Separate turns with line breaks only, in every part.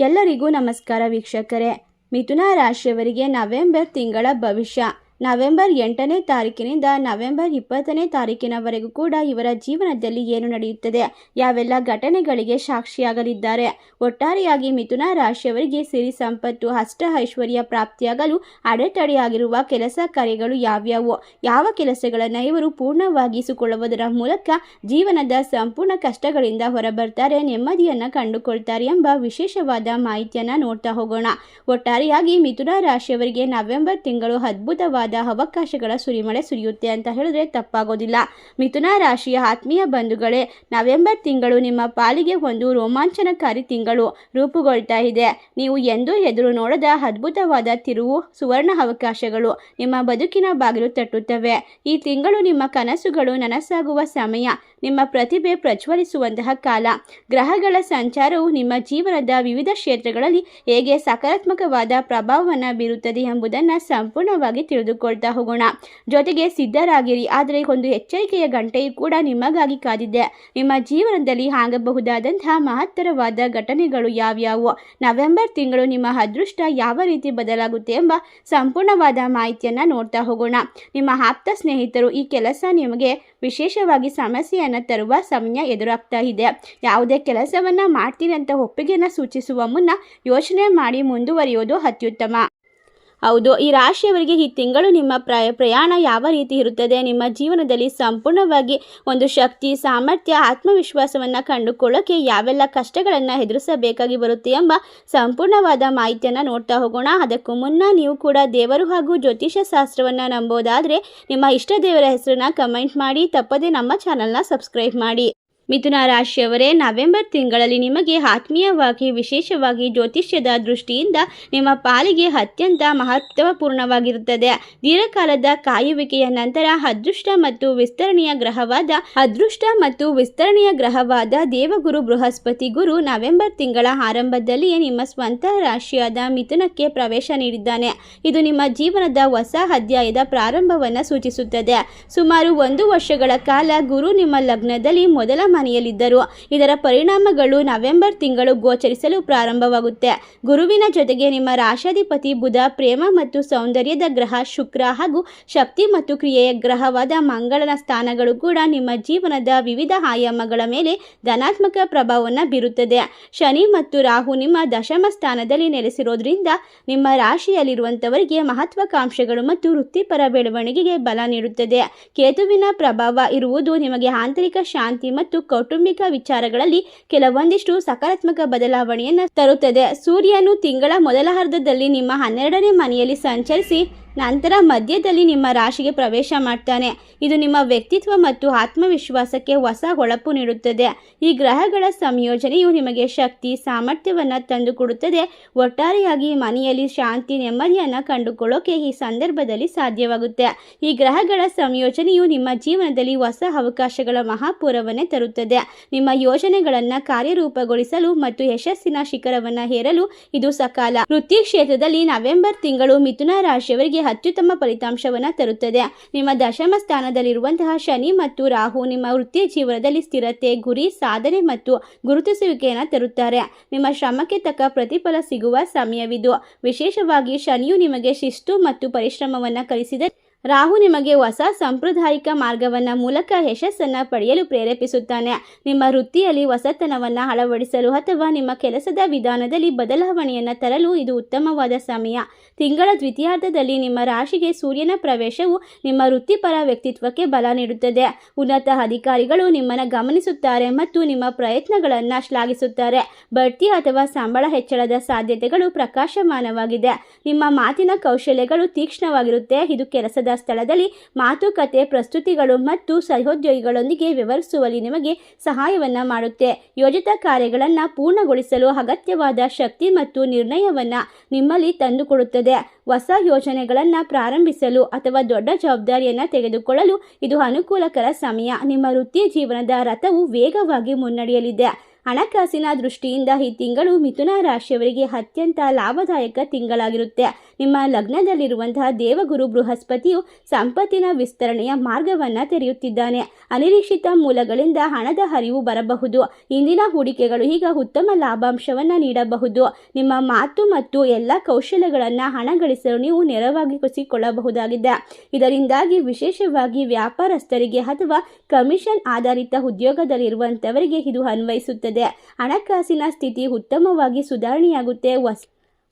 ಎಲ್ಲರಿಗೂ ನಮಸ್ಕಾರ ವೀಕ್ಷಕರೇ. ಮಿಥುನ ರಾಶಿಯವರಿಗೆ ನವೆಂಬರ್ ತಿಂಗಳ ಭವಿಷ್ಯ. ನವೆಂಬರ್ ಎಂಟನೇ ತಾರೀಕಿನಿಂದ ನವೆಂಬರ್ ಇಪ್ಪತ್ತನೇ ತಾರೀಕಿನವರೆಗೂ ಕೂಡ ಇವರ ಜೀವನದಲ್ಲಿ ಏನು ನಡೆಯುತ್ತದೆ? ಯಾವೆಲ್ಲ ಘಟನೆಗಳಿಗೆ ಸಾಕ್ಷಿಯಾಗಲಿದ್ದಾರೆ? ಒಟ್ಟಾರೆಯಾಗಿ ಮಿಥುನ ರಾಶಿಯವರಿಗೆ ಸಿರಿ ಸಂಪತ್ತು, ಅಷ್ಟ ಐಶ್ವರ್ಯ ಪ್ರಾಪ್ತಿಯಾಗಲು ಅಡೆತಡೆಯಾಗಿರುವ ಕೆಲಸ ಕಾರ್ಯಗಳು ಯಾವ್ಯಾವು? ಯಾವ ಕೆಲಸಗಳನ್ನು ಇವರು ಪೂರ್ಣವಾಗಿಸಿಕೊಳ್ಳುವುದರ ಮೂಲಕ ಜೀವನದ ಸಂಪೂರ್ಣ ಕಷ್ಟಗಳಿಂದ ಹೊರಬರ್ತಾರೆ, ನೆಮ್ಮದಿಯನ್ನು ಕಂಡುಕೊಳ್ತಾರೆ ಎಂಬ ವಿಶೇಷವಾದ ಮಾಹಿತಿಯನ್ನು ನೋಡ್ತಾ ಹೋಗೋಣ. ಒಟ್ಟಾರೆಯಾಗಿ ಮಿಥುನ ರಾಶಿಯವರಿಗೆ ನವೆಂಬರ್ ತಿಂಗಳು ಅದ್ಭುತವಾದ ಅವಕಾಶಗಳ ಸುರಿಮಳೆ ಸುರಿಯುತ್ತೆ ಅಂತ ಹೇಳಿದ್ರೆ ತಪ್ಪಾಗೋದಿಲ್ಲ. ಮಿಥುನ ರಾಶಿಯ ಆತ್ಮೀಯ ಬಂಧುಗಳೇ, ನವೆಂಬರ್ ತಿಂಗಳು ನಿಮ್ಮ ಪಾಲಿಗೆ ಒಂದು ರೋಮಾಂಚನಕಾರಿ ತಿಂಗಳು ರೂಪುಗೊಳ್ತಾ ಇದೆ. ನೀವು ಎಂದೂ ಎದುರು ನೋಡದ ಅದ್ಭುತವಾದ ತಿರುವು, ಸುವರ್ಣ ಅವಕಾಶಗಳು ನಿಮ್ಮ ಬದುಕಿನ ಬಾಗಿಲು ತಟ್ಟುತ್ತವೆ. ಈ ತಿಂಗಳು ನಿಮ್ಮ ಕನಸುಗಳು ನನಸಾಗುವ ಸಮಯ, ನಿಮ್ಮ ಪ್ರತಿಭೆ ಪ್ರಜ್ವಲಿಸುವಂತಹ ಕಾಲ. ಗ್ರಹಗಳ ಸಂಚಾರವು ನಿಮ್ಮ ಜೀವನದ ವಿವಿಧ ಕ್ಷೇತ್ರಗಳಲ್ಲಿ ಹೇಗೆ ಸಕಾರಾತ್ಮಕವಾದ ಪ್ರಭಾವವನ್ನು ಬೀರುತ್ತದೆ ಎಂಬುದನ್ನು ಸಂಪೂರ್ಣವಾಗಿ ತಿಳಿದುಕೊಳ್ತಾ ಹೋಗೋಣ. ಜೊತೆಗೆ ಸಿದ್ಧರಾಗಿರಿ, ಆದರೆ ಒಂದು ಎಚ್ಚರಿಕೆಯ ಗಂಟೆಯು ಕೂಡ ನಿಮಗಾಗಿ ಕಾದಿದೆ. ನಿಮ್ಮ ಜೀವನದಲ್ಲಿ ಆಗಬಹುದಾದಂತಹ ಮಹತ್ತರವಾದ ಘಟನೆಗಳು ಯಾವ್ಯಾವು? ನವೆಂಬರ್ ತಿಂಗಳು ನಿಮ್ಮ ಅದೃಷ್ಟ ಯಾವ ರೀತಿ ಬದಲಾಗುತ್ತೆ ಎಂಬ ಸಂಪೂರ್ಣವಾದ ಮಾಹಿತಿಯನ್ನು ನೋಡ್ತಾ ಹೋಗೋಣ. ನಿಮ್ಮ ಆಪ್ತ ಸ್ನೇಹಿತರು ಈ ಕೆಲಸ ನಿಮಗೆ ವಿಶೇಷವಾಗಿ ಸಮಸ್ಯೆಯನ್ನು ತರುವ ಸಮಯ ಎದುರಾಗ್ತಾ ಇದೆ. ಯಾವುದೇ ಕೆಲಸವನ್ನು ಮಾಡ್ತೀನಿ ಅಂತ ಒಪ್ಪಿಗೆಯನ್ನು ಸೂಚಿಸುವ ಮುನ್ನ ಯೋಚನೆ ಮಾಡಿ ಮುಂದುವರಿಯೋದು ಅತ್ಯುತ್ತಮ. ಹೌದು, ಈ ರಾಶಿಯವರಿಗೆ ಈ ತಿಂಗಳು ನಿಮ್ಮ ಪ್ರಯ, ಪ್ರಯಾಣ ಯಾವ ರೀತಿ ಇರುತ್ತದೆ? ನಿಮ್ಮ ಜೀವನದಲ್ಲಿ ಸಂಪೂರ್ಣವಾಗಿ ಒಂದು ಶಕ್ತಿ, ಸಾಮರ್ಥ್ಯ, ಆತ್ಮವಿಶ್ವಾಸವನ್ನು ಕಂಡುಕೊಳ್ಳೋಕೆ ಯಾವೆಲ್ಲ ಕಷ್ಟಗಳನ್ನು ಎದುರಿಸಬೇಕಾಗಿ ಬರುತ್ತೆ ಎಂಬ ಸಂಪೂರ್ಣವಾದ ಮಾಹಿತಿಯನ್ನು ನೋಡ್ತಾ ಹೋಗೋಣ. ಅದಕ್ಕೂ ಮುನ್ನ ನೀವು ಕೂಡ ದೇವರು ಹಾಗೂ ಜ್ಯೋತಿಷ ಶಾಸ್ತ್ರವನ್ನು ನಂಬೋದಾದರೆ ನಿಮ್ಮ ಇಷ್ಟ ದೇವರ ಹೆಸರನ್ನ ಕಮೆಂಟ್ ಮಾಡಿ, ತಪ್ಪದೆ ನಮ್ಮ ಚಾನಲ್ನ ಸಬ್ಸ್ಕ್ರೈಬ್ ಮಾಡಿ. ಮಿಥುನ ರಾಶಿಯವರೇ, ನವೆಂಬರ್ ತಿಂಗಳಲ್ಲಿ ನಿಮಗೆ ಆತ್ಮೀಯವಾಗಿ, ವಿಶೇಷವಾಗಿ ಜ್ಯೋತಿಷ್ಯದ ದೃಷ್ಟಿಯಿಂದ ನಿಮ್ಮ ಪಾಲಿಗೆ ಅತ್ಯಂತ ಮಹತ್ವಪೂರ್ಣವಾಗಿರುತ್ತದೆ. ದೀರ್ಘಕಾಲದ ಕಾಯುವಿಕೆಯ ನಂತರ ಅದೃಷ್ಟ ಮತ್ತು ವಿಸ್ತರಣೆಯ ಗ್ರಹವಾದ, ಅದೃಷ್ಟ ಮತ್ತು ವಿಸ್ತರಣೆಯ ಗ್ರಹವಾದ ದೇವಗುರು ಬೃಹಸ್ಪತಿ ಗುರು ನವೆಂಬರ್ ತಿಂಗಳ ಆರಂಭದಲ್ಲಿಯೇ ನಿಮ್ಮ ಸ್ವಂತ ರಾಶಿಯಾದ ಮಿಥುನಕ್ಕೆ ಪ್ರವೇಶ ನೀಡಿದ್ದಾನೆ. ಇದು ನಿಮ್ಮ ಜೀವನದ ಹೊಸ ಅಧ್ಯಾಯದ ಪ್ರಾರಂಭವನ್ನು ಸೂಚಿಸುತ್ತದೆ. ಸುಮಾರು ಒಂದು ವರ್ಷಗಳ ಕಾಲ ಗುರು ನಿಮ್ಮ ಲಗ್ನದಲ್ಲಿ ಮೊದಲ ಮನೆಯಲ್ಲಿದ್ದರು. ಇದರ ಪರಿಣಾಮಗಳು ನವೆಂಬರ್ ತಿಂಗಳು ಗೋಚರಿಸಲು ಪ್ರಾರಂಭವಾಗುತ್ತೆ. ಗುರುವಿನ ಜೊತೆಗೆ ನಿಮ್ಮ ರಾಶಾಧಿಪತಿ ಬುಧ ಪ್ರೇಮ ಮತ್ತು ಸೌಂದರ್ಯದ ಗ್ರಹ ಶುಕ್ರ ಹಾಗೂ ಶಕ್ತಿ ಮತ್ತು ಕ್ರಿಯೆಯ ಗ್ರಹವಾದ ಮಂಗಳನ ಸ್ಥಾನಗಳು ಕೂಡ ನಿಮ್ಮ ಜೀವನದ ವಿವಿಧ ಆಯಾಮಗಳ ಮೇಲೆ ಧನಾತ್ಮಕ ಪ್ರಭಾವವನ್ನು ಬೀರುತ್ತದೆ. ಶನಿ ಮತ್ತು ರಾಹು ನಿಮ್ಮ ದಶಮ ಸ್ಥಾನದಲ್ಲಿ ನೆಲೆಸಿರೋದ್ರಿಂದ ನಿಮ್ಮ ರಾಶಿಯಲ್ಲಿರುವಂತವರಿಗೆ ಮಹತ್ವಾಕಾಂಕ್ಷೆಗಳು ಮತ್ತು ವೃತ್ತಿಪರ ಬೆಳವಣಿಗೆಗೆ ಬಲ ನೀಡುತ್ತದೆ. ಕೇತುವಿನ ಪ್ರಭಾವ ಇರುವುದು ನಿಮಗೆ ಆಂತರಿಕ ಶಾಂತಿ ಮತ್ತು ಕೌಟುಂಬಿಕ ವಿಚಾರಗಳಲ್ಲಿ ಕೆಲವೊಂದಿಷ್ಟು ಸಕಾರಾತ್ಮಕ ಬದಲಾವಣೆಯನ್ನು ತರುತ್ತದೆ. ಸೂರ್ಯನು ತಿಂಗಳ ಮೊದಲ ಅರ್ಧದಲ್ಲಿ ನಿಮ್ಮ ಹನ್ನೆರಡನೇ ಮನೆಯಲ್ಲಿ ಸಂಚರಿಸಿ ನಂತರ ಮಧ್ಯದಲ್ಲಿ ನಿಮ್ಮ ರಾಶಿಗೆ ಪ್ರವೇಶ ಮಾಡ್ತಾನೆ. ಇದು ನಿಮ್ಮ ವ್ಯಕ್ತಿತ್ವ ಮತ್ತು ಆತ್ಮವಿಶ್ವಾಸಕ್ಕೆ ಹೊಸ ಹೊಳಪು ನೀಡುತ್ತದೆ. ಈ ಗ್ರಹಗಳ ಸಂಯೋಜನೆಯು ನಿಮಗೆ ಶಕ್ತಿ, ಸಾಮರ್ಥ್ಯವನ್ನು ತಂದುಕೊಡುತ್ತದೆ. ಒಟ್ಟಾರೆಯಾಗಿ ಮನೆಯಲ್ಲಿ ಶಾಂತಿ, ನೆಮ್ಮದಿಯನ್ನು ಕಂಡುಕೊಳ್ಳೋಕೆ ಈ ಸಂದರ್ಭದಲ್ಲಿ ಸಾಧ್ಯವಾಗುತ್ತೆ. ಈ ಗ್ರಹಗಳ ಸಂಯೋಜನೆಯು ನಿಮ್ಮ ಜೀವನದಲ್ಲಿ ಹೊಸ ಅವಕಾಶಗಳ ಮಹಾಪೂರವನ್ನೇ ತರುತ್ತದೆ. ನಿಮ್ಮ ಯೋಜನೆಗಳನ್ನು ಕಾರ್ಯರೂಪಗೊಳಿಸಲು ಮತ್ತು ಯಶಸ್ಸಿನ ಶಿಖರವನ್ನು ಹೇರಲು ಇದು ಸಕಾಲ. ವೃತ್ತಿ ಕ್ಷೇತ್ರದಲ್ಲಿ ನವೆಂಬರ್ ತಿಂಗಳು ಮಿಥುನ ರಾಶಿಯವರಿಗೆ ಅತ್ಯುತ್ತಮ ಫಲಿತಾಂಶವನ್ನು ತರುತ್ತದೆ. ನಿಮ್ಮ ದಶಮ ಸ್ಥಾನದಲ್ಲಿರುವಂತಹ ಶನಿ ಮತ್ತು ರಾಹು ನಿಮ್ಮ ವೃತ್ತಿ ಜೀವನದಲ್ಲಿ ಸ್ಥಿರತೆ, ಗುರಿ, ಸಾಧನೆ ಮತ್ತು ಗುರುತಿಸುವಿಕೆಯನ್ನು ತರುತ್ತಾರೆ. ನಿಮ್ಮ ಶ್ರಮಕ್ಕೆ ತಕ್ಕ ಪ್ರತಿಫಲ ಸಿಗುವ ಸಮಯವಿದು. ವಿಶೇಷವಾಗಿ ಶನಿಯು ನಿಮಗೆ ಶಿಸ್ತು ಮತ್ತು ಪರಿಶ್ರಮವನ್ನು ಕಲಿಸಿದರೆ ರಾಹು ನಿಮಗೆ ಹೊಸ ಸಾಂಪ್ರದಾಯಿಕ ಮಾರ್ಗವನ್ನ ಮೂಲಕ ಯಶಸ್ಸನ್ನು ಪಡೆಯಲು ಪ್ರೇರೇಪಿಸುತ್ತಾನೆ. ನಿಮ್ಮ ವೃತ್ತಿಯಲ್ಲಿ ಹೊಸತನವನ್ನು ಅಳವಡಿಸಲು ಅಥವಾ ನಿಮ್ಮ ಕೆಲಸದ ವಿಧಾನದಲ್ಲಿ ಬದಲಾವಣೆಯನ್ನು ತರಲು ಇದು ಉತ್ತಮವಾದ ಸಮಯ. ತಿಂಗಳ ದ್ವಿತೀಯಾರ್ಧದಲ್ಲಿ ನಿಮ್ಮ ರಾಶಿಗೆ ಸೂರ್ಯನ ಪ್ರವೇಶವು ನಿಮ್ಮ ವೃತ್ತಿಪರ ವ್ಯಕ್ತಿತ್ವಕ್ಕೆ ಬಲ ನೀಡುತ್ತದೆ. ಉನ್ನತ ಅಧಿಕಾರಿಗಳು ನಿಮ್ಮನ್ನು ಗಮನಿಸುತ್ತಾರೆ ಮತ್ತು ನಿಮ್ಮ ಪ್ರಯತ್ನಗಳನ್ನು ಶ್ಲಾಘಿಸುತ್ತಾರೆ. ಬಡ್ತಿ ಅಥವಾ ಸಂಬಳ ಹೆಚ್ಚಳದ ಸಾಧ್ಯತೆಗಳು ಪ್ರಕಾಶಮಾನವಾಗಿದೆ. ನಿಮ್ಮ ಮಾತಿನ ಕೌಶಲ್ಯಗಳು ತೀಕ್ಷ್ಣವಾಗಿರುತ್ತೆ. ಇದು ಕೆಲಸದ ಸ್ಥಳದಲ್ಲಿ ಮಾತುಕತೆ, ಪ್ರಸ್ತುತಿಗಳು ಮತ್ತು ಸಹೋದ್ಯೋಗಿಗಳೊಂದಿಗೆ ವ್ಯವಹರಿಸುವಲ್ಲಿ ನಿಮಗೆ ಸಹಾಯವನ್ನು ಮಾಡುತ್ತೆ. ಯೋಜಿತ ಕಾರ್ಯಗಳನ್ನು ಪೂರ್ಣಗೊಳಿಸಲು ಅಗತ್ಯವಾದ ಶಕ್ತಿ ಮತ್ತು ನಿರ್ಣಯವನ್ನು ನಿಮ್ಮಲ್ಲಿ ತಂದುಕೊಡುತ್ತದೆ. ಹೊಸ ಯೋಜನೆಗಳನ್ನು ಪ್ರಾರಂಭಿಸಲು ಅಥವಾ ದೊಡ್ಡ ಜವಾಬ್ದಾರಿಯನ್ನು ತೆಗೆದುಕೊಳ್ಳಲು ಇದು ಅನುಕೂಲಕರ ಸಮಯ. ನಿಮ್ಮ ವೃತ್ತಿ ಜೀವನದ ರಥವು ವೇಗವಾಗಿ ಮುನ್ನಡೆಯಲಿದೆ. ಹಣಕಾಸಿನ ದೃಷ್ಟಿಯಿಂದ ಈ ತಿಂಗಳು ಮಿಥುನ ರಾಶಿಯವರಿಗೆ ಅತ್ಯಂತ ಲಾಭದಾಯಕ ತಿಂಗಳಾಗಿರುತ್ತೆ. ನಿಮ್ಮ ಲಗ್ನದಲ್ಲಿರುವಂತಹ ದೇವಗುರು ಬೃಹಸ್ಪತಿಯು ಸಂಪತ್ತಿನ ವಿಸ್ತರಣೆಯ ಮಾರ್ಗವನ್ನು ತೆರೆಯುತ್ತಿದ್ದಾನೆ. ಅನಿರೀಕ್ಷಿತ ಮೂಲಗಳಿಂದ ಹಣದ ಹರಿವು ಬರಬಹುದು. ಇಂದಿನ ಹೂಡಿಕೆಗಳು ಈಗ ಉತ್ತಮ ಲಾಭಾಂಶವನ್ನು ನೀಡಬಹುದು. ನಿಮ್ಮ ಮಾತು ಮತ್ತು ಎಲ್ಲ ಕೌಶಲ್ಯಗಳನ್ನು ಹಣ ಗಳಿಸಲು ನೀವು ನೆರವಾಗಿಸಿಕೊಳ್ಳಬಹುದಾಗಿದೆ. ಇದರಿಂದಾಗಿ ವಿಶೇಷವಾಗಿ ವ್ಯಾಪಾರಸ್ಥರಿಗೆ ಅಥವಾ ಕಮಿಷನ್ ಆಧಾರಿತ ಉದ್ಯೋಗದಲ್ಲಿರುವಂಥವರಿಗೆ ಇದು ಅನ್ವಯಿಸುತ್ತದೆ. ಹಣಕಾಸಿನ ಸ್ಥಿತಿ ಉತ್ತಮವಾಗಿ ಸುಧಾರಣೆಯಾಗುತ್ತೆ. ಹೊಸ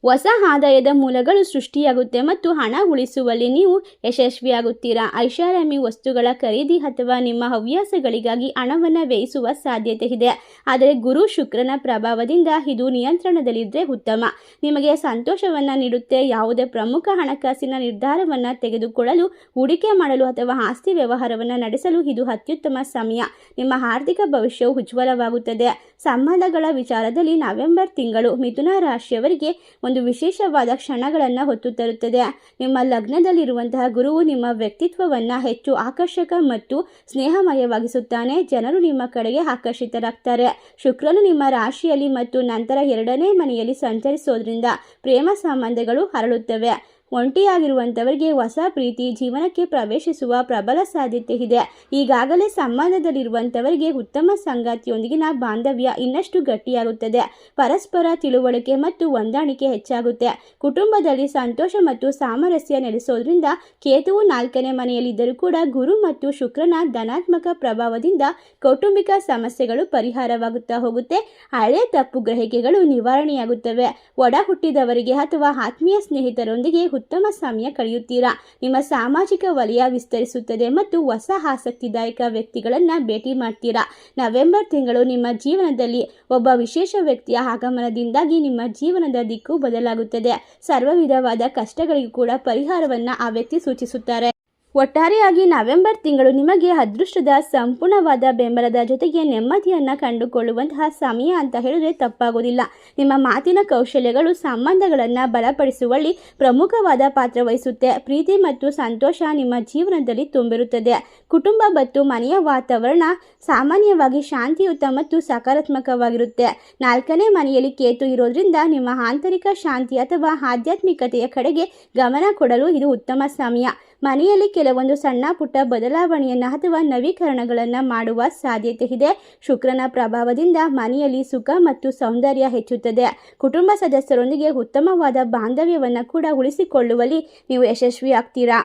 ಹೊಸ ಆದಾಯದ ಮೂಲಗಳು ಸೃಷ್ಟಿಯಾಗುತ್ತೆ ಮತ್ತು ಹಣ ಉಳಿಸುವಲ್ಲಿ ನೀವು ಯಶಸ್ವಿಯಾಗುತ್ತೀರಾ? ಐಷಾರಾಮಿ ವಸ್ತುಗಳ ಖರೀದಿ ಅಥವಾ ನಿಮ್ಮ ಹವ್ಯಾಸಗಳಿಗಾಗಿ ಹಣವನ್ನು ವ್ಯಯಿಸುವ ಸಾಧ್ಯತೆ ಇದೆ. ಆದರೆ ಗುರು ಶುಕ್ರನ ಪ್ರಭಾವದಿಂದ ಇದು ನಿಯಂತ್ರಣದಲ್ಲಿದ್ದರೆ ಉತ್ತಮ. ನಿಮಗೆ ಸಂತೋಷವನ್ನು ನೀಡುತ್ತೆ. ಯಾವುದೇ ಪ್ರಮುಖ ಹಣಕಾಸಿನ ನಿರ್ಧಾರವನ್ನು ತೆಗೆದುಕೊಳ್ಳಲು, ಹೂಡಿಕೆ ಮಾಡಲು ಅಥವಾ ಆಸ್ತಿ ವ್ಯವಹಾರವನ್ನು ನಡೆಸಲು ಇದು ಅತ್ಯುತ್ತಮ ಸಮಯ. ನಿಮ್ಮ ಆರ್ಥಿಕ ಭವಿಷ್ಯವು ಉಜ್ವಲವಾಗುತ್ತದೆ. ಸಂಬಂಧಗಳ ವಿಚಾರದಲ್ಲಿ ನವೆಂಬರ್ ತಿಂಗಳು ಮಿಥುನ ರಾಶಿಯವರಿಗೆ ಒಂದು ವಿಶೇಷವಾದ ಕ್ಷಣಗಳನ್ನು ಹೊತ್ತು ತರುತ್ತದೆ. ನಿಮ್ಮ ಲಗ್ನದಲ್ಲಿರುವಂತಹ ಗುರುವು ನಿಮ್ಮ ವ್ಯಕ್ತಿತ್ವವನ್ನು ಹೆಚ್ಚು ಆಕರ್ಷಕ ಮತ್ತು ಸ್ನೇಹಮಯವಾಗಿಸುತ್ತಾನೆ. ಜನರು ನಿಮ್ಮ ಕಡೆಗೆ ಆಕರ್ಷಿತರಾಗ್ತಾರೆ. ಶುಕ್ರನು ನಿಮ್ಮ ರಾಶಿಯಲ್ಲಿ ಮತ್ತು ನಂತರ ಎರಡನೇ ಮನೆಯಲ್ಲಿ ಸಂಚರಿಸೋದ್ರಿಂದ ಪ್ರೇಮ ಸಂಬಂಧಗಳು ಹರಡುತ್ತವೆ ಒಂಟಿಯಾಗಿರುವಂಥವರಿಗೆ ಹೊಸ ಪ್ರೀತಿ, ಜೀವನಕ್ಕೆ ಪ್ರವೇಶಿಸುವ ಪ್ರಬಲ ಸಾಧ್ಯತೆ ಇದೆ. ಈಗಾಗಲೇ ಸಂಬಂಧದಲ್ಲಿರುವಂಥವರಿಗೆ ಉತ್ತಮ ಸಂಗಾತಿಯೊಂದಿಗಿನ ಬಾಂಧವ್ಯ ಇನ್ನಷ್ಟು ಗಟ್ಟಿಯಾಗುತ್ತದೆ. ಪರಸ್ಪರ ತಿಳುವಳಿಕೆ ಮತ್ತು ಹೊಂದಾಣಿಕೆ ಹೆಚ್ಚಾಗುತ್ತೆ. ಕುಟುಂಬದಲ್ಲಿ ಸಂತೋಷ ಮತ್ತು ಸಾಮರಸ್ಯ ನೆಲೆಸೋದ್ರಿಂದ ಕೇತುವು ನಾಲ್ಕನೇ ಮನೆಯಲ್ಲಿದ್ದರೂ ಕೂಡ ಗುರು ಮತ್ತು ಶುಕ್ರನ ಧನಾತ್ಮಕ ಪ್ರಭಾವದಿಂದ ಕೌಟುಂಬಿಕ ಸಮಸ್ಯೆಗಳು ಪರಿಹಾರವಾಗುತ್ತಾ ಹೋಗುತ್ತೆ. ಹಳೆ ತಪ್ಪು ಗ್ರಹಿಕೆಗಳು ನಿವಾರಣೆಯಾಗುತ್ತವೆ. ಒಡ ಹುಟ್ಟಿದವರಿಗೆ ಅಥವಾ ಆತ್ಮೀಯ ಸ್ನೇಹಿತರೊಂದಿಗೆ ಉತ್ತಮ ಸಮಯ ಕಳೆಯುತ್ತೀರಾ? ನಿಮ್ಮ ಸಾಮಾಜಿಕ ವಲಯ ವಿಸ್ತರಿಸುತ್ತದೆ ಮತ್ತು ಹೊಸ ಆಸಕ್ತಿದಾಯಕ ವ್ಯಕ್ತಿಗಳನ್ನು ಭೇಟಿ ಮಾಡ್ತೀರಾ? ನವೆಂಬರ್ ತಿಂಗಳು ನಿಮ್ಮ ಜೀವನದಲ್ಲಿ ಒಬ್ಬ ವಿಶೇಷ ವ್ಯಕ್ತಿಯ ಆಗಮನದಿಂದಾಗಿ ನಿಮ್ಮ ಜೀವನದ ದಿಕ್ಕು ಬದಲಾಗುತ್ತದೆ. ಸರ್ವ ವಿಧವಾದ ಕಷ್ಟಗಳಿಗೂ ಕೂಡ ಪರಿಹಾರವನ್ನು ಆ ವ್ಯಕ್ತಿ ಸೂಚಿಸುತ್ತಾರೆ. ಒಟ್ಟಾರೆಯಾಗಿ ನವೆಂಬರ್ ತಿಂಗಳು ನಿಮಗೆ ಅದೃಷ್ಟದ ಸಂಪೂರ್ಣವಾದ ಬೆಂಬಲದ ಜೊತೆಗೆ ನೆಮ್ಮದಿಯನ್ನು ಕಂಡುಕೊಳ್ಳುವಂತಹ ಸಮಯ ಅಂತ ಹೇಳಿದ್ರೆ ತಪ್ಪಾಗೋದಿಲ್ಲ. ನಿಮ್ಮ ಮಾತಿನ ಕೌಶಲ್ಯಗಳು ಸಂಬಂಧಗಳನ್ನು ಬಲಪಡಿಸುವಲ್ಲಿ ಪ್ರಮುಖವಾದ ಪಾತ್ರ ವಹಿಸುತ್ತೆ. ಪ್ರೀತಿ ಮತ್ತು ಸಂತೋಷ ನಿಮ್ಮ ಜೀವನದಲ್ಲಿ ತುಂಬಿರುತ್ತದೆ. ಕುಟುಂಬ ಮತ್ತು ಮನೆಯ ವಾತಾವರಣ ಸಾಮಾನ್ಯವಾಗಿ ಶಾಂತಿಯುತ ಮತ್ತು ಸಕಾರಾತ್ಮಕವಾಗಿರುತ್ತೆ. ನಾಲ್ಕನೇ ಮನೆಯಲ್ಲಿ ಕೇತು ಇರೋದ್ರಿಂದ ನಿಮ್ಮ ಆಂತರಿಕ ಶಾಂತಿ ಅಥವಾ ಆಧ್ಯಾತ್ಮಿಕತೆಯ ಕಡೆಗೆ ಗಮನ ಕೊಡಲು ಇದು ಉತ್ತಮ ಸಮಯ. ಮನೆಯಲ್ಲಿ ಕೆಲವೊಂದು ಸಣ್ಣ ಪುಟ್ಟ ಬದಲಾವಣೆಯನ್ನು ಅಥವಾ ನವೀಕರಣಗಳನ್ನು ಮಾಡುವ ಸಾಧ್ಯತೆ ಇದೆ. ಶುಕ್ರನ ಪ್ರಭಾವದಿಂದ ಮನೆಯಲ್ಲಿ ಸುಖ ಮತ್ತು ಸೌಂದರ್ಯ ಹೆಚ್ಚುತ್ತದೆ. ಕುಟುಂಬ ಸದಸ್ಯರೊಂದಿಗೆ ಉತ್ತಮವಾದ ಬಾಂಧವ್ಯವನ್ನು ಕೂಡ ಉಳಿಸಿಕೊಳ್ಳುವಲ್ಲಿ ನೀವು ಯಶಸ್ವಿಯಾಗ್ತೀರಾ?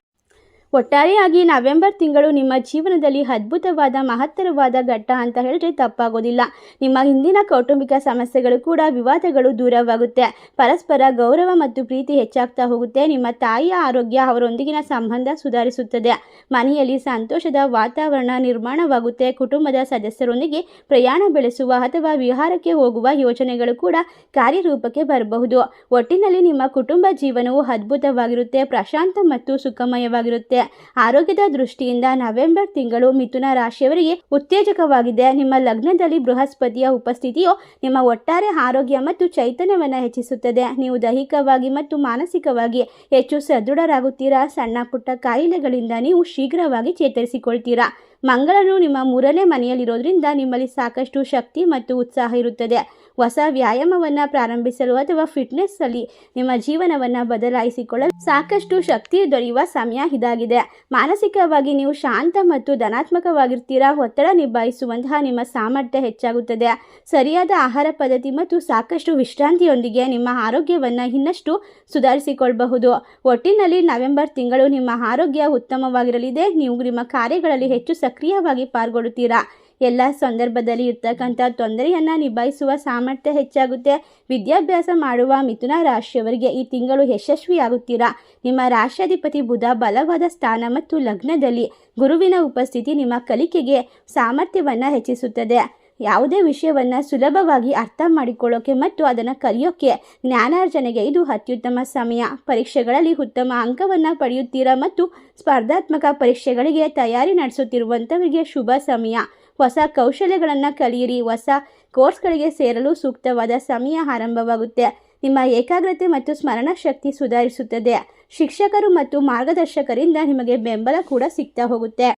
ಒಟ್ಟಾರೆಯಾಗಿ ನವೆಂಬರ್ ತಿಂಗಳು ನಿಮ್ಮ ಜೀವನದಲ್ಲಿ ಅದ್ಭುತವಾದ, ಮಹತ್ತರವಾದ ಘಟ್ಟ ಅಂತ ಹೇಳಿದ್ರೆ ತಪ್ಪಾಗೋದಿಲ್ಲ. ನಿಮ್ಮ ಹಿಂದಿನ ಕೌಟುಂಬಿಕ ಸಮಸ್ಯೆಗಳು ಕೂಡ ವಿವಾದಗಳು ದೂರವಾಗುತ್ತೆ. ಪರಸ್ಪರ ಗೌರವ ಮತ್ತು ಪ್ರೀತಿ ಹೆಚ್ಚಾಗ್ತಾ ಹೋಗುತ್ತೆ. ನಿಮ್ಮ ತಾಯಿಯ ಆರೋಗ್ಯ ಅವರೊಂದಿಗಿನ ಸಂಬಂಧ ಸುಧಾರಿಸುತ್ತದೆ. ಮನೆಯಲ್ಲಿ ಸಂತೋಷದ ವಾತಾವರಣ ನಿರ್ಮಾಣವಾಗುತ್ತೆ. ಕುಟುಂಬದ ಸದಸ್ಯರೊಂದಿಗೆ ಪ್ರಯಾಣ ಬೆಳೆಸುವ ಅಥವಾ ವಿಹಾರಕ್ಕೆ ಹೋಗುವ ಯೋಜನೆಗಳು ಕೂಡ ಕಾರ್ಯರೂಪಕ್ಕೆ ಬರಬಹುದು. ಒಟ್ಟಿನಲ್ಲಿ ನಿಮ್ಮ ಕುಟುಂಬ ಜೀವನವು ಅದ್ಭುತವಾಗಿರುತ್ತೆ. ಪ್ರಶಾಂತ ಮತ್ತು ಸುಖಮಯವಾಗಿರುತ್ತೆ. ಆರೋಗ್ಯದ ದೃಷ್ಟಿಯಿಂದ ನವೆಂಬರ್ ತಿಂಗಳು ಮಿಥುನ ರಾಶಿಯವರಿಗೆ ಉತ್ತೇಜಕವಾಗಿದೆ. ನಿಮ್ಮ ಲಗ್ನದಲ್ಲಿ ಬೃಹಸ್ಪತಿಯ ಉಪಸ್ಥಿತಿಯು ನಿಮ್ಮ ಒಟ್ಟಾರೆ ಆರೋಗ್ಯ ಮತ್ತು ಚೈತನ್ಯವನ್ನು ಹೆಚ್ಚಿಸುತ್ತದೆ. ನೀವು ದೈಹಿಕವಾಗಿ ಮತ್ತು ಮಾನಸಿಕವಾಗಿ ಹೆಚ್ಚು ಸದೃಢರಾಗುತ್ತೀರಾ? ಸಣ್ಣ ಪುಟ್ಟ ಕಾಯಿಲೆಗಳಿಂದ ನೀವು ಶೀಘ್ರವಾಗಿ ಚೇತರಿಸಿಕೊಳ್ತೀರಾ? ಮಂಗಳನು ನಿಮ್ಮ ಮೂರನೇ ಮನೆಯಲ್ಲಿರೋದ್ರಿಂದ ನಿಮ್ಮಲ್ಲಿ ಸಾಕಷ್ಟು ಶಕ್ತಿ ಮತ್ತು ಉತ್ಸಾಹ ಇರುತ್ತದೆ. ಹೊಸ ವ್ಯಾಯಾಮವನ್ನು ಪ್ರಾರಂಭಿಸಲು ಅಥವಾ ಫಿಟ್ನೆಸ್ ಅಲ್ಲಿ ನಿಮ್ಮ ಜೀವನವನ್ನು ಬದಲಾಯಿಸಿಕೊಳ್ಳಲು ಸಾಕಷ್ಟು ಶಕ್ತಿ ದೊರೆಯುವ ಸಮಯ ಇದಾಗಿದೆ. ಮಾನಸಿಕವಾಗಿ ನೀವು ಶಾಂತ ಮತ್ತು ಧನಾತ್ಮಕವಾಗಿರ್ತೀರಾ? ಒತ್ತಡ ನಿಭಾಯಿಸುವಂತಹ ನಿಮ್ಮ ಸಾಮರ್ಥ್ಯ ಹೆಚ್ಚಾಗುತ್ತದೆ. ಸರಿಯಾದ ಆಹಾರ ಪದ್ಧತಿ ಮತ್ತು ಸಾಕಷ್ಟು ವಿಶ್ರಾಂತಿಯೊಂದಿಗೆ ನಿಮ್ಮ ಆರೋಗ್ಯವನ್ನು ಇನ್ನಷ್ಟು ಸುಧಾರಿಸಿಕೊಳ್ಳಬಹುದು ಒಟ್ಟಿನಲ್ಲಿ ನವೆಂಬರ್ ತಿಂಗಳು ನಿಮ್ಮ ಆರೋಗ್ಯ ಉತ್ತಮವಾಗಿರಲಿದೆ. ನೀವು ನಿಮ್ಮ ಕಾರ್ಯಗಳಲ್ಲಿ ಹೆಚ್ಚು ಸಕ್ರಿಯವಾಗಿ ಪಾಲ್ಗೊಳ್ಳುತ್ತೀರಾ? ಎಲ್ಲ ಸಂದರ್ಭದಲ್ಲಿ ಇರ್ತಕ್ಕಂಥ ತೊಂದರೆಯನ್ನು ನಿಭಾಯಿಸುವ ಸಾಮರ್ಥ್ಯ ಹೆಚ್ಚಾಗುತ್ತೆ. ವಿದ್ಯಾಭ್ಯಾಸ ಮಾಡುವ ಮಿಥುನ ರಾಶಿಯವರಿಗೆ ಈ ತಿಂಗಳು ಯಶಸ್ವಿಯಾಗುತ್ತೀರಾ? ನಿಮ್ಮ ರಾಷ್ಟ್ರಾಧಿಪತಿ ಬುಧ ಬಲವಾದ ಸ್ಥಾನ ಮತ್ತು ಲಗ್ನದಲ್ಲಿ ಗುರುವಿನ ಉಪಸ್ಥಿತಿ ನಿಮ್ಮ ಕಲಿಕೆಗೆ ಸಾಮರ್ಥ್ಯವನ್ನು ಹೆಚ್ಚಿಸುತ್ತದೆ. ಯಾವುದೇ ವಿಷಯವನ್ನು ಸುಲಭವಾಗಿ ಅರ್ಥ ಮಾಡಿಕೊಳ್ಳೋಕೆ ಮತ್ತು ಅದನ್ನು ಕಲಿಯೋಕ್ಕೆ ಜ್ಞಾನಾರ್ಜನೆಗೆ ಇದು ಅತ್ಯುತ್ತಮ ಸಮಯ. ಪರೀಕ್ಷೆಗಳಲ್ಲಿ ಉತ್ತಮ ಅಂಕವನ್ನು ಪಡೆಯುತ್ತೀರಾ ಮತ್ತು ಸ್ಪರ್ಧಾತ್ಮಕ ಪರೀಕ್ಷೆಗಳಿಗೆ ತಯಾರಿ ನಡೆಸುತ್ತಿರುವಂಥವರಿಗೆ ಶುಭ ಸಮಯ. ಹೊಸ ಕೌಶಲ್ಯಗಳನ್ನು ಕಲಿಯಿರಿ. ಹೊಸ ಕೋರ್ಸ್ಗಳಿಗೆ ಸೇರಲು ಸೂಕ್ತವಾದ ಸಮಯ ಆರಂಭವಾಗುತ್ತೆ. ನಿಮ್ಮ ಏಕಾಗ್ರತೆ ಮತ್ತು ಸ್ಮರಣ ಶಕ್ತಿ ಸುಧಾರಿಸುತ್ತದೆ. ಶಿಕ್ಷಕರು ಮತ್ತು ಮಾರ್ಗದರ್ಶಕರಿಂದ ನಿಮಗೆ ಬೆಂಬಲ ಕೂಡ ಸಿಗ್ತಾ ಹೋಗುತ್ತೆ.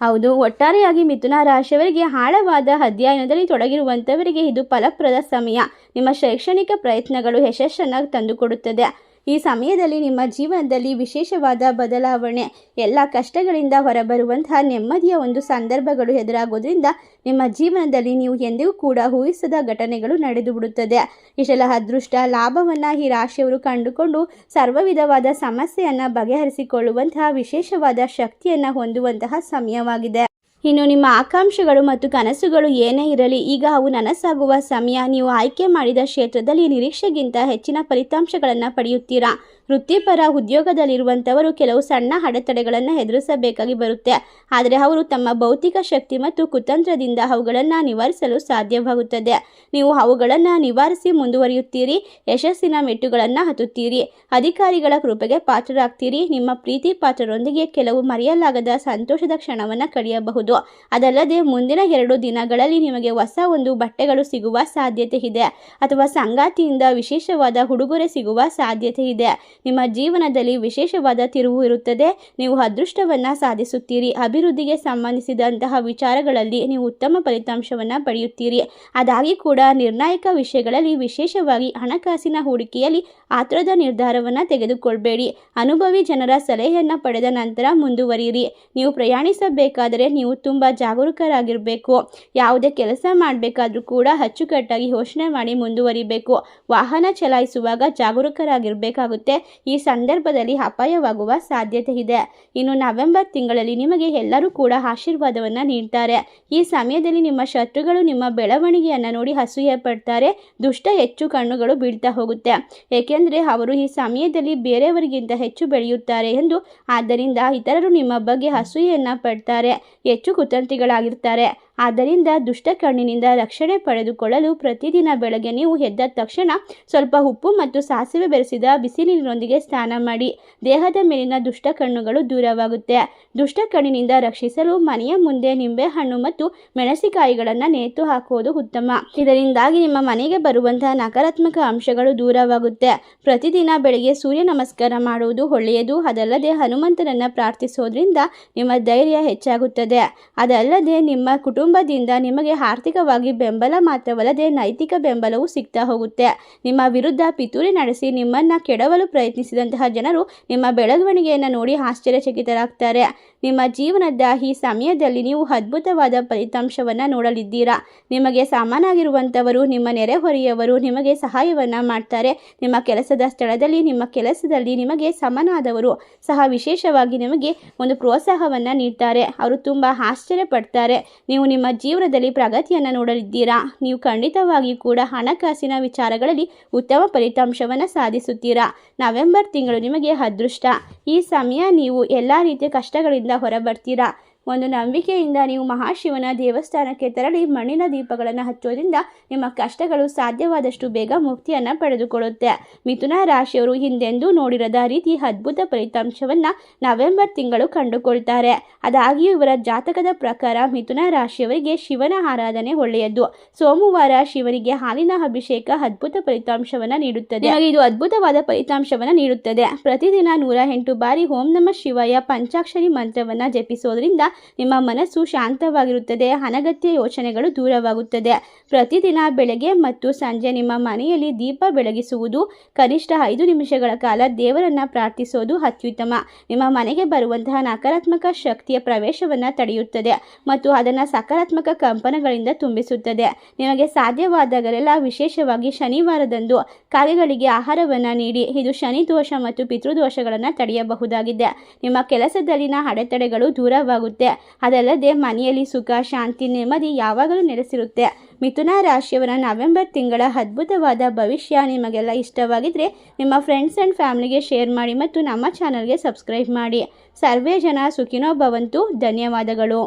ಹೌದು, ಒಟ್ಟಾರೆಯಾಗಿ ಮಿಥುನ ರಾಶಿಯವರಿಗೆ ಆಳವಾದ ಅಧ್ಯಯನದಲ್ಲಿ ತೊಡಗಿರುವಂಥವರಿಗೆ ಇದು ಫಲಪ್ರದ ಸಮಯ. ನಿಮ್ಮ ಶೈಕ್ಷಣಿಕ ಪ್ರಯತ್ನಗಳು ಯಶಸ್ಸನ್ನು ತಂದುಕೊಡುತ್ತದೆ. ಈ ಸಮಯದಲ್ಲಿ ನಿಮ್ಮ ಜೀವನದಲ್ಲಿ ವಿಶೇಷವಾದ ಬದಲಾವಣೆ, ಎಲ್ಲ ಕಷ್ಟಗಳಿಂದ ಹೊರಬರುವಂತಹ ನೆಮ್ಮದಿಯ ಒಂದು ಸಂದರ್ಭಗಳು ಎದುರಾಗೋದ್ರಿಂದ ನಿಮ್ಮ ಜೀವನದಲ್ಲಿ ನೀವು ಎಂದಿಗೂ ಕೂಡ ಊಹಿಸದ ಘಟನೆಗಳು ನಡೆದು ಬಿಡುತ್ತದೆ ಇಷ್ಟೆಲ್ಲ ಅದೃಷ್ಟ, ಲಾಭವನ್ನು ಈ ರಾಶಿಯವರು ಕಂಡುಕೊಂಡು ಸರ್ವವಿಧವಾದ ಸಮಸ್ಯೆಯನ್ನು ಬಗೆಹರಿಸಿಕೊಳ್ಳುವಂತಹ ವಿಶೇಷವಾದ ಶಕ್ತಿಯನ್ನು ಹೊಂದುವಂತಹ ಸಮಯವಾಗಿದೆ. ಇನ್ನು ನಿಮ್ಮ ಆಕಾಂಕ್ಷೆಗಳು ಮತ್ತು ಕನಸುಗಳು ಏನೇ ಇರಲಿ, ಈಗ ಅವು ನನಸಾಗುವ ಸಮಯ. ನೀವು ಆಯ್ಕೆ ಮಾಡಿದ ಕ್ಷೇತ್ರದಲ್ಲಿ ನಿರೀಕ್ಷೆಗಿಂತ ಹೆಚ್ಚಿನ ಫಲಿತಾಂಶಗಳನ್ನು ಪಡೆಯುತ್ತೀರಾ? ವೃತ್ತಿಪರ ಉದ್ಯೋಗದಲ್ಲಿರುವಂಥವರು ಕೆಲವು ಸಣ್ಣ ಅಡೆತಡೆಗಳನ್ನು ಎದುರಿಸಬೇಕಾಗಿ ಬರುತ್ತೆ. ಆದರೆ ಅವರು ತಮ್ಮ ಭೌತಿಕ ಶಕ್ತಿ ಮತ್ತು ಕುತಂತ್ರದಿಂದ ಅವುಗಳನ್ನು ನಿವಾರಿಸಲು ಸಾಧ್ಯವಾಗುತ್ತದೆ. ನೀವು ಅವುಗಳನ್ನು ನಿವಾರಿಸಿ ಮುಂದುವರಿಯುತ್ತೀರಿ, ಯಶಸ್ಸಿನ ಮೆಟ್ಟುಗಳನ್ನು ಹತ್ತುತ್ತೀರಿ, ಅಧಿಕಾರಿಗಳ ಕೃಪೆಗೆ ಪಾತ್ರರಾಗ್ತೀರಿ, ನಿಮ್ಮ ಪ್ರೀತಿ ಪಾತ್ರರೊಂದಿಗೆ ಕೆಲವು ಮರೆಯಲಾಗದ ಸಂತೋಷದ ಕ್ಷಣವನ್ನು ಕಳೆಯಬಹುದು. ಅದಲ್ಲದೆ ಮುಂದಿನ ಎರಡು ದಿನಗಳಲ್ಲಿ ನಿಮಗೆ ಹೊಸ ಒಂದು ಬಟ್ಟೆಗಳು ಸಿಗುವ ಸಾಧ್ಯತೆ ಇದೆ ಅಥವಾ ಸಂಗಾತಿಯಿಂದ ವಿಶೇಷವಾದ ಉಡುಗೊರೆ ಸಿಗುವ ಸಾಧ್ಯತೆ ಇದೆ. ನಿಮ್ಮ ಜೀವನದಲ್ಲಿ ವಿಶೇಷವಾದ ತಿರುವು ಇರುತ್ತದೆ. ನೀವು ಅದೃಷ್ಟವನ್ನು ಸಾಧಿಸುತ್ತೀರಿ. ಅಭಿವೃದ್ಧಿಗೆ ಸಂಬಂಧಿಸಿದಂತಹ ವಿಚಾರಗಳಲ್ಲಿ ನೀವು ಉತ್ತಮ ಫಲಿತಾಂಶವನ್ನು ಪಡೆಯುತ್ತೀರಿ. ಅದಾಗಿ ಕೂಡ ನಿರ್ಣಾಯಕ ವಿಷಯಗಳಲ್ಲಿ ವಿಶೇಷವಾಗಿ ಹಣಕಾಸಿನ ಹೂಡಿಕೆಯಲ್ಲಿ ಆತುರದ ನಿರ್ಧಾರವನ್ನು ತೆಗೆದುಕೊಳ್ಬೇಡಿ. ಅನುಭವಿ ಜನರ ಸಲಹೆಯನ್ನು ಪಡೆದ ನಂತರ ಮುಂದುವರಿಯಿರಿ. ನೀವು ಪ್ರಯಾಣಿಸಬೇಕಾದರೆ ನೀವು ತುಂಬ ಜಾಗರೂಕರಾಗಿರಬೇಕು. ಯಾವುದೇ ಕೆಲಸ ಮಾಡಬೇಕಾದ್ರೂ ಕೂಡ ಅಚ್ಚುಕಟ್ಟಾಗಿ ಯೋಚನೆ ಮಾಡಿ ಮುಂದುವರಿಬೇಕು. ವಾಹನ ಚಲಾಯಿಸುವಾಗ ಜಾಗರೂಕರಾಗಿರಬೇಕಾಗುತ್ತೆ. ಈ ಸಂದರ್ಭದಲ್ಲಿ ಅಪಾಯವಾಗುವ ಸಾಧ್ಯತೆ ಇದೆ. ಇನ್ನು ನವೆಂಬರ್ ತಿಂಗಳಲ್ಲಿ ನಿಮಗೆ ಎಲ್ಲರೂ ಕೂಡ ಆಶೀರ್ವಾದವನ್ನು ನೀಡ್ತಾರೆ. ಈ ಸಮಯದಲ್ಲಿ ನಿಮ್ಮ ಶತ್ರುಗಳು ನಿಮ್ಮ ಬೆಳವಣಿಗೆಯನ್ನು ನೋಡಿ ಅಸೂಯೆ ಪಡ್ತಾರೆ ದುಷ್ಟ ಹೆಚ್ಚು ಕಣ್ಣುಗಳು ಬೀಳ್ತಾ ಹೋಗುತ್ತೆ. ಏಕೆಂದರೆ ಅವರು ಈ ಸಮಯದಲ್ಲಿ ಬೇರೆಯವರಿಗಿಂತ ಹೆಚ್ಚು ಬೆಳೆಯುತ್ತಾರೆ ಎಂದು. ಆದ್ದರಿಂದ ಇತರರು ನಿಮ್ಮ ಬಗ್ಗೆ ಹಸೂಯೆಯನ್ನು ಪಡ್ತಾರೆ. ಹೆಚ್ಚು ಕುತಂತ್ರಿಗಳಾಗಿರ್ತಾರೆ ಆದ್ದರಿಂದ ದುಷ್ಟ ಕಣ್ಣಿನಿಂದ ರಕ್ಷಣೆ ಪಡೆದುಕೊಳ್ಳಲು ಪ್ರತಿದಿನ ಬೆಳಗ್ಗೆ ನೀವು ಎದ್ದ ತಕ್ಷಣ ಸ್ವಲ್ಪ ಉಪ್ಪು ಮತ್ತು ಸಾಸಿವೆ ಬೆರೆಸಿದ ಬಿಸಿ ನೀರಿನೊಂದಿಗೆ ಸ್ನಾನ ಮಾಡಿ, ದೇಹದ ಮೇಲಿನ ದುಷ್ಟ ಕಣ್ಣುಗಳು ದೂರವಾಗುತ್ತೆ. ದುಷ್ಟ ಕಣ್ಣಿನಿಂದ ರಕ್ಷಿಸಲು ಮನೆಯ ಮುಂದೆ ನಿಂಬೆಹಣ್ಣು ಮತ್ತು ಮೆಣಸಿಕಾಯಿಗಳನ್ನು ನೇತು ಹಾಕುವುದು ಉತ್ತಮ. ಇದರಿಂದಾಗಿ ನಿಮ್ಮ ಮನೆಗೆ ಬರುವಂತಹ ನಕಾರಾತ್ಮಕ ಅಂಶಗಳು ದೂರವಾಗುತ್ತೆ. ಪ್ರತಿದಿನ ಬೆಳಗ್ಗೆ ಸೂರ್ಯ ನಮಸ್ಕಾರ ಮಾಡುವುದು ಒಳ್ಳೆಯದು. ಅದಲ್ಲದೆ ಹನುಮಂತನನ್ನು ಪ್ರಾರ್ಥಿಸೋದ್ರಿಂದ ನಿಮ್ಮ ಧೈರ್ಯ ಹೆಚ್ಚಾಗುತ್ತದೆ. ಅದಲ್ಲದೆ ನಿಮ್ಮ ಕುಟುಂಬ ಕುಟುಂಬದಿಂದ ನಿಮಗೆ ಆರ್ಥಿಕವಾಗಿ ಬೆಂಬಲ ಮಾತ್ರವಲ್ಲದೆ ನೈತಿಕ ಬೆಂಬಲವೂ ಸಿಗ್ತಾ ಹೋಗುತ್ತೆ. ನಿಮ್ಮ ವಿರುದ್ಧ ಪಿತೂರಿ ನಡೆಸಿ ನಿಮ್ಮನ್ನ ಕೆಡವಲು ಪ್ರಯತ್ನಿಸಿದಂತಹ ಜನರು ನಿಮ್ಮ ಬೆಳವಣಿಗೆಯನ್ನು ನೋಡಿ ಆಶ್ಚರ್ಯಚಕಿತರಾಗ್ತಾರೆ. ನಿಮ್ಮ ಜೀವನದ ಈ ಸಮಯದಲ್ಲಿ ನೀವು ಅದ್ಭುತವಾದ ಫಲಿತಾಂಶವನ್ನು ನೋಡಲಿದ್ದೀರಾ? ನಿಮಗೆ ಸಮಾನಾಗಿರುವಂಥವರು ನಿಮ್ಮ ನೆರೆಹೊರೆಯವರು ನಿಮಗೆ ಸಹಾಯವನ್ನು ಮಾಡ್ತಾರೆ. ನಿಮ್ಮ ಕೆಲಸದ ಸ್ಥಳದಲ್ಲಿ, ನಿಮ್ಮ ಕೆಲಸದಲ್ಲಿ ನಿಮಗೆ ಸಮನಾದವರು ಸಹ ವಿಶೇಷವಾಗಿ ನಿಮಗೆ ಒಂದು ಪ್ರೋತ್ಸಾಹವನ್ನು ನೀಡ್ತಾರೆ. ಅವರು ತುಂಬ ಆಶ್ಚರ್ಯ ಪಡ್ತಾರೆ ನೀವು ನಿಮ್ಮ ಜೀವನದಲ್ಲಿ ಪ್ರಗತಿಯನ್ನು ನೋಡಲಿದ್ದೀರಾ? ನೀವು ಖಂಡಿತವಾಗಿಯೂ ಕೂಡ ಹಣಕಾಸಿನ ವಿಚಾರಗಳಲ್ಲಿ ಉತ್ತಮ ಫಲಿತಾಂಶವನ್ನು ಸಾಧಿಸುತ್ತೀರಾ? ನವೆಂಬರ್ ತಿಂಗಳು ನಿಮಗೆ ಅದೃಷ್ಟ. ಈ ಸಮಯ ನೀವು ಎಲ್ಲ ರೀತಿಯ ಕಷ್ಟಗಳಿಂದ ಹೊರಬರ್ತೀರಾ? ಒಂದು ನಂಬಿಕೆಯಿಂದ ನೀವು ಮಹಾಶಿವನ ದೇವಸ್ಥಾನಕ್ಕೆ ತೆರಳಿ ಮಣ್ಣಿನ ದೀಪಗಳನ್ನು ಹಚ್ಚೋದ್ರಿಂದ ನಿಮ್ಮ ಕಷ್ಟಗಳು ಸಾಧ್ಯವಾದಷ್ಟು ಬೇಗ ಮುಕ್ತಿಯನ್ನು ಪಡೆದುಕೊಳ್ಳುತ್ತೆ. ಮಿಥುನ ರಾಶಿಯವರು ಹಿಂದೆಂದೂ ನೋಡಿರದ ರೀತಿ ಅದ್ಭುತ ಫಲಿತಾಂಶವನ್ನು ನವೆಂಬರ್ ತಿಂಗಳು ಕಂಡುಕೊಳ್ತಾರೆ. ಅದಾಗಿಯೂ ಇವರ ಜಾತಕದ ಪ್ರಕಾರ ಮಿಥುನ ರಾಶಿಯವರಿಗೆ ಶಿವನ ಆರಾಧನೆ ಒಳ್ಳೆಯದು. ಸೋಮವಾರ ಶಿವನಿಗೆ ಹಾಲಿನ ಅಭಿಷೇಕ ಅದ್ಭುತ ಫಲಿತಾಂಶವನ್ನು ನೀಡುತ್ತದೆ. ಇದು ಅದ್ಭುತವಾದ ಫಲಿತಾಂಶವನ್ನು ನೀಡುತ್ತದೆ. ಪ್ರತಿದಿನ ನೂರ ಎಂಟು ಬಾರಿ ಓಂ ನಮ ಶಿವಯ ಪಂಚಾಕ್ಷರಿ ಮಂತ್ರವನ್ನು ಜಪಿಸೋದ್ರಿಂದ ನಿಮ್ಮ ಮನಸ್ಸು ಶಾಂತವಾಗಿರುತ್ತದೆ, ಅನಗತ್ಯ ಯೋಚನೆಗಳು ದೂರವಾಗುತ್ತದೆ. ಪ್ರತಿದಿನ ಬೆಳಗ್ಗೆ ಮತ್ತು ಸಂಜೆ ನಿಮ್ಮ ಮನೆಯಲ್ಲಿ ದೀಪ ಬೆಳಗಿಸುವುದು, ಕನಿಷ್ಠ ಐದು ನಿಮಿಷಗಳ ಕಾಲ ದೇವರನ್ನ ಪ್ರಾರ್ಥಿಸೋದು ಅತ್ಯುತ್ತಮ. ನಿಮ್ಮ ಮನೆಗೆ ಬರುವಂತಹ ನಕಾರಾತ್ಮಕ ಶಕ್ತಿಯ ಪ್ರವೇಶವನ್ನು ತಡೆಯುತ್ತದೆ ಮತ್ತು ಅದನ್ನು ಸಕಾರಾತ್ಮಕ ಕಂಪನಗಳಿಂದ ತುಂಬಿಸುತ್ತದೆ. ನಿಮಗೆ ಸಾಧ್ಯವಾದಾಗಲೆಲ್ಲ ವಿಶೇಷವಾಗಿ ಶನಿವಾರದಂದು ಕಾಗೆಗಳಿಗೆ ಆಹಾರವನ್ನು ನೀಡಿ, ಇದು ಶನಿ ದೋಷ ಮತ್ತು ಪಿತೃದೋಷಗಳನ್ನು ತಡೆಯಬಹುದಾಗಿದೆ. ನಿಮ್ಮ ಕೆಲಸದಲ್ಲಿನ ಅಡೆತಡೆಗಳು ದೂರವಾಗುತ್ತೆ. ಅದಲ್ಲದೆ ಮನೆಯಲ್ಲಿ ಸುಖ, ಶಾಂತಿ, ನೆಮ್ಮದಿ ಯಾವಾಗಲೂ ನೆಲೆಸಿರುತ್ತೆ. ಮಿಥುನ ರಾಶಿಯವರ ನವೆಂಬರ್ ತಿಂಗಳ ಅದ್ಭುತವಾದ ಭವಿಷ್ಯ ನಿಮಗೆಲ್ಲ ಇಷ್ಟವಾಗಿದ್ದರೆ ನಿಮ್ಮ ಫ್ರೆಂಡ್ಸ್ ಆ್ಯಂಡ್ ಫ್ಯಾಮಿಲಿಗೆ ಶೇರ್ ಮಾಡಿ ಮತ್ತು ನಮ್ಮ ಚಾನಲ್ಗೆ ಸಬ್ಸ್ಕ್ರೈಬ್ ಮಾಡಿ. ಸರ್ವೇ ಜನ ಸುಖಿನೋ ಭವಂತು. ಧನ್ಯವಾದಗಳು.